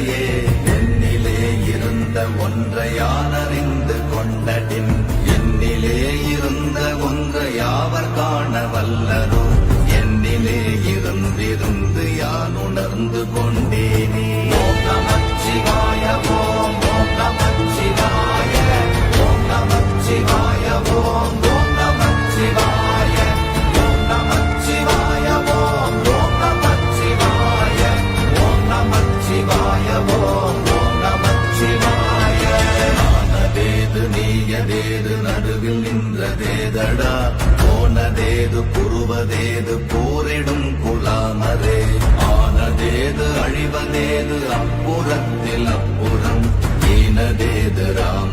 ஒன்றையானறிந்ததில்லையே என்னிலே இருந்த ஒன்றையானறிந்து கொண்டடின். என்னிலே இருந்த ஒன்றை யாவர் காண வல்லரும் நின்றதேதடா போனதேது புருவதேது போரிடும் குலாமரே. ஆனதேது அழிவதேது அப்புறத்தில் அப்புறம் ஈனதேது ராம ராம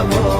i'm amor.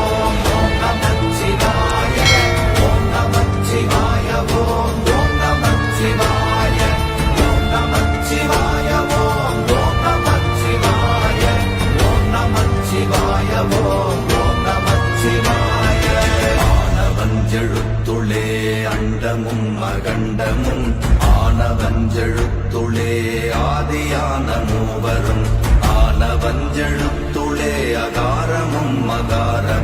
அண்டமும் ஆனவஞ்செழுத்துளே ஆதியான மூவரும் ஆனவஞ்செழுத்துளே அகாரமும் மகாரம்